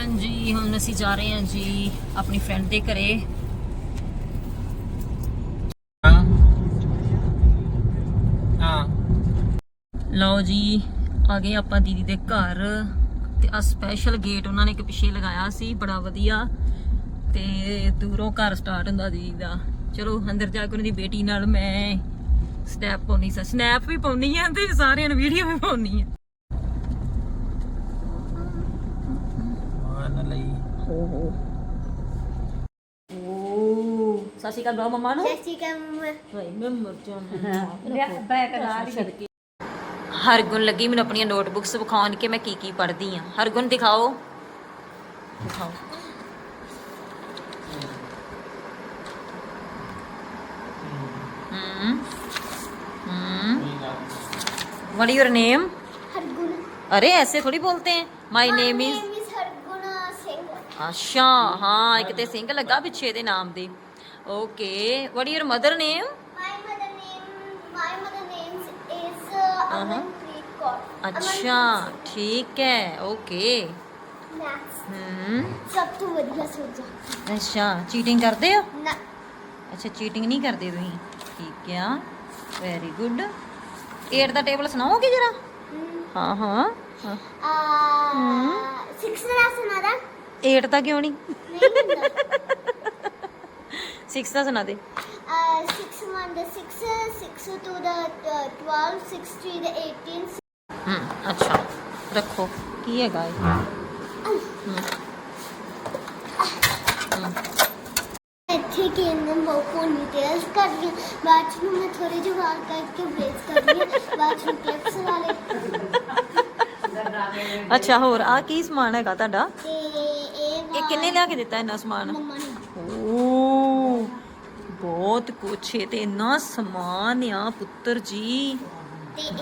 ਹਾਂਜੀ ਹੁਣ ਅਸੀਂ ਜਾ ਰਹੇ ਹਾਂ ਜੀ ਆਪਣੀ ਫਰੈਂਡ ਦੇ ਘਰੇ। ਹਾਂ। ਲਓ ਜੀ ਆ ਗਏ ਆਪਾਂ ਦੀਦੀ ਦੇ ਘਰ ਤੇ ਆ ਸਪੈਸ਼ਲ ਗੇਟ ਉਹਨਾਂ ਨੇ ਇੱਕ ਪਿੱਛੇ ਲਗਾਇਆ ਸੀ ਬੜਾ ਵਧੀਆ। ਤੇ ਦੂਰੋਂ ਘਰ ਸਟਾਰਟ ਹੁੰਦਾ ਦੀਦੀ ਦਾ। ਚਲੋ ਅੰਦਰ ਜਾ ਕੇ ਉਹਨਾਂ ਦੀ ਬੇਟੀ ਨਾਲ ਮੈਂ ਸਨੈਪ ਪਾਉਣੀ ਸੀ। ਸਨੈਪ ਵੀ ਪਾਉਣੀ ਆ ਤੇ ਸਾਰਿਆਂ ਨੂੰ ਵੀਡੀਓ ਵੀ ਪਾਉਣੀ ਆ ano lay. ਹਰਗੁਣ ਲੱਗੀ ਮੈਨੂੰ ਆਪਣੀਆਂ ਨੋਟਬੁੱਕਸ ਵਿਖਾਉਣ ਕਿ ਮੈਂ ਕੀ ਕੀ ਪੜ੍ਹਦੀ ਆ। ਹਰਗੁਣ ਦਿਖਾਓ। ਦਿਖਾਓ। Hmm hmm what is name Hargun ਅਰੇ ਐਸੇ ਥੋੜੀ ਬੋਲਤੇ ਹੈ ਮਾਈ ਨੇਮ ਇਜ਼ ਅੱਛਾ ਹਾਂ ਇੱਕ ਤੇ ਸਿੰਘ ਲੱਗਾ ਪਿੱਛੇ ਦੇ ਨਾਮ ਦੇ। Okay what your mother name my mother name my mother name is uh, Kaur. ਅੱਛਾ ਠੀਕ ਹੈ ਓਕੇ ਹਮ ਸਭ ਤੋਂ ਵਧੀਆ ਸਬਜੈਕਟ ਅੱਛਾ ਚੀਟਿੰਗ ਕਰਦੇ ਹੋ ਨਾ ਅੱਛਾ ਚੀਟਿੰਗ ਨਹੀਂ ਕਰਦੇ ਤੁਸੀਂ ਠੀਕ ਆ ਵੈਰੀ ਗੁੱਡ 8 ਦਾ ਟੇਬਲ ਸੁਣਾਓਗੇ ਜਰਾ ਹਾਂ ਹਾਂ। ਆ 6 ਦਾ ਸੁਣਾ ਦਾ 8 ਦਾ ਕਿਉਂ ਨਹੀਂ ਨਹੀਂ ਹੁੰਦਾ 6 ਦਾ ਸੁਣਾ ਦੇ। uh, 6 1 the 6 6 2 the uh, 12 6 3 the 18 ਹਮ ਅੱਛਾ। ਰੱਖੋ। ਕੀ ਹੈਗਾ ਇਹ? ਇੱਥੇ ਕਿ ਇਹਨਾਂ ਨੂੰ ਪੋਨੀ ਟੇਲਸ ਕਰ ਰਹੀ ਹਾਂ। ਬਾਅਦ ਨੂੰ ਮੈਂ ਥੋੜੇ ਜਿਹੇ ਵਾਲ ਕਰਕੇ ਬ੍ਰੇਸ ਕਰ ਰਹੀ ਹਾਂ ਬਾਅਦ ਨੂੰ ਕਲਿੱਪਸ ਵਾਲੇ ਅੱਛਾ ਹੋਰ ਆ ਕੀ ਸਮਾਨ ਹੈਗਾ ਤੁਹਾਡਾ? ਇਹ ਕਿੰਨੇ ਲਿਆ ਕੇ ਦਿੱਤਾ ਇੰਨਾ ਸਮਾਨ? ਮੰਮਾ ਨੇ ਓ ਬਹੁਤ ਕੁਛ ਹੈ ਤੇ ਇੰਨਾ ਸਮਾਨ ਆ ਪੁੱਤਰ ਜੀ।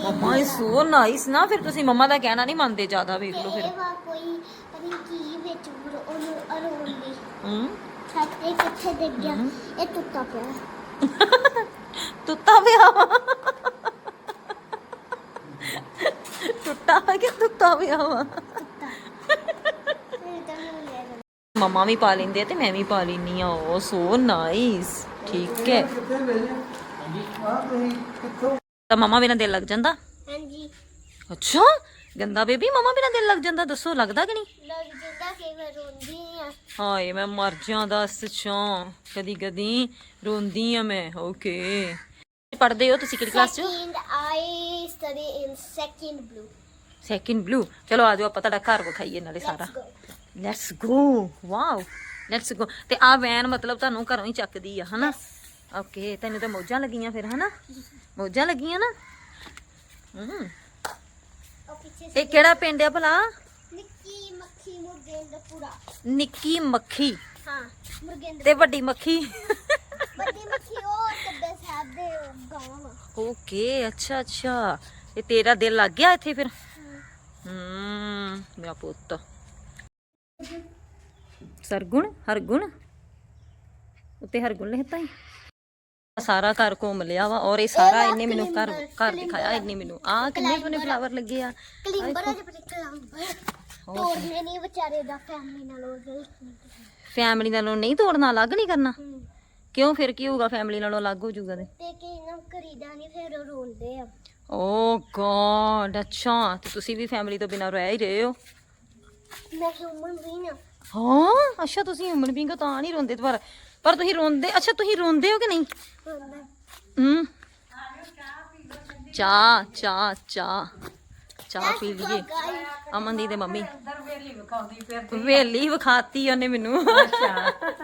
ਮਮਾ ਇਸ ਸੋ ਨਾਈਸ ਨਾ ਫਿਰ ਤੁਸੀਂ ਮਮਾ ਦਾ ਕਹਿਣਾ ਨਹੀਂ ਮੰਨਦੇ ਜ਼ਿਆਦਾ ਵੇਖ ਲਓ ਫਿਰ। ਕੋਈ ਪਤਾ ਕੀ ਵਿੱਚ ਉਹਨੂੰ ਅਰੋਣ ਲਈ। ਹੂੰ। ਛੱਤ ਤੇ ਕਿੱਥੇ ਡਿੱਗ ਗਿਆ? ਇਹ ਟੁੱਟਾ ਪਿਆ। ਟੁੱਟਾ ਕਿ ਤੁੱਤਾ ਪਿਆ ਵਾ ਫਿਰ ਤਾਂ ਮੈਂ ਲੈ ਲਿਆ ਮਮਾ ਵੀ ਪਾ ਲੈਂਦੇ ਆ ਤੇ ਮੈਂ ਵੀ ਪਾ ਲੈਨੀ ਆ। ਓ ਸੋ ਨਾਈਸ ਠੀਕ ਹੈ। ਤਾਂ ਮਮਾ ਬਿਨਾਂ ਦਿਲ ਲੱਗ ਜਾਂਦਾ? ਹਾਂਜੀ। ਅੱਛਾ। ਗੰਦਾ ਬੇਬੀ ਮਮਾ ਬਿਨਾਂ ਦਿਲ ਲੱਗ ਜਾਂਦਾ? ਦੱਸੋ ਲੱਗਦਾ ਕਿ ਨਹੀਂ? ਲੱਗ ਜਾਂਦਾ ਕਿ ਮੈਂ ਰੋਂਦੀ ਆ। ਹਾਏ ਮੈਂ ਮਰ ਜਾਂ ਦੱਸ ਚੋਂ ਕਦੀ ਕਦੀ ਰੋਂਦੀ ਆ ਮੈਂ। ਓਕੇ ਪੜ੍ਹਦੇ ਹੋ ਤੁਸੀਂ ਕਿਹੜੀ ਕਲਾਸ ਚ? Second I study in second blue second blue ਚਲੋ ਆਜੋ ਆਪਾਂ ਤੁਹਾਡਾ ਘਰ ਵਿਖਾਈਏ ਨਾਲੇ ਸਾਰਾ। Let's go wow let's go ਤੇ ਆ ਵੈਨ ਮਤਲਬ ਤੁਹਾਨੂੰ ਘਰੋਂ ਹੀ ਚੱਕਦੀ ਆ ਹਨਾ? ਓਕੇ ਤੈਨੂੰ ਤਾਂ ਮੌਜਾਂ ਲੱਗੀਆਂ ਫਿਰ ਹਨਾ? ਮੌਜਾਂ ਲੱਗੀਆਂ ਨਾ? ਹੂੰ। ਇਹ ਕਿਹੜਾ ਪਿੰਡ ਆ ਭਲਾ? ਨਿੱਕੀ ਮੱਖੀ ਮੁਰਗੇਂਦਰ ਪੂਰਾ ਨਿੱਕੀ ਮੱਖੀ। ਹਾਂ ਮੁਰਗੇਂਦਰ ਤੇ ਵੱਡੀ ਮੱਖੀ? ਵੱਡੀ ਮੱਖੀ ਉਹ ਤੱਬੇ ਸਾਹਿਬ ਦੇ ਗਾਵਾਂ ਵਾ ਓਕੇ ਅੱਛਾ ਅੱਛਾ। ਤੇ ਤੇਰਾ ਦਿਲ ਲੱਗ ਗਿਆ ਇੱਥੇ ਫਿਰ? ਹੂੰ ਮੇਰਾ ਪੁੱਤ। ਸਰਗੁਣ, ਹਰਗੁਣ। ਉੱਤੇ ਹਰਗੁਣ ਲਿਖਤਾ ਹੀ। ਸਾਰਾ ਘਰ ਘੁੰਮ ਲਿਆ ਵਾ ਔਰ ਇਹ ਸਾਰਾ ਇਹਨੇ ਮੈਨੂੰ ਘਰ ਘਰ ਦਿਖਾਇਆ, ਇਹਨੇ ਮੈਨੂੰ। ਆ ਕਿੰਨੇ ਕਿੰਨੇ ਫਲਾਵਰ ਲੱਗੇ ਆ। ਕਲਿੰਬਰ ਦੇ ਪਰੇ ਤੋੜਨੇ ਨਹੀਂ ਵਿਚਾਰੇ ਦਾ ਫੈਮਿਲੀ ਨਾਲ ਫੈਮਿਲੀ ਨਾਲੋਂ ਨਹੀਂ ਤੋੜਨਾ, ਅਲੱਗ ਨਹੀਂ ਕਰਨਾ? ਕਿਉਂ ਫਿਰ ਕੀ ਹੋਊਗਾ ਫੈਮਿਲੀ ਨਾਲੋਂ ਅਲੱਗ ਹੋ ਜਾਊਗਾ ਤੇ? ਤੇ ਕਿ ਇਹਨਾਂ ਕਰੀਦਾ ਨਹੀਂ ਫਿਰ ਉਹ ਰੋਂਦੇ ਆ ਓ ਗॉड ਅੱਛਾ, ਤੇ ਤੁਸੀਂ ਵੀ ਫੈਮਿਲੀ ਤੋਂ ਬਿਨਾਂ ਰਹਿ ਹੀ ਰਹੇ ਹੋ। ਮੈਂ ਹਿਊਮਨ ਬੀਨ ਆ ਹਾਂ ਅੱਛਾ ਤੁਸੀਂ ਹਿਊਮਨ ਬੀਇੰਗ ਤਾਂ ਨਹੀਂ ਰੋਂਦੇ ਪਰ ਪਰ ਤੁਸੀਂ ਰੋਂਦੇ ਅੱਛਾ ਤੁਸੀਂ ਰੋਂਦੇ ਹੋ ਕਿ ਨਹੀਂ? ਹੂੰ। ਚਾਹ ਚਾਹ ਚਾਹ ਚਾਹ ਪੀ ਲਈਏ। ਅਮਨ ਦੀ ਤੇ ਮੰਮੀ ਵੇਲੀ ਵਿਖਾਤੀ ਉਹਨੇ ਮੈਨੂੰ। ਅੱਛਾ।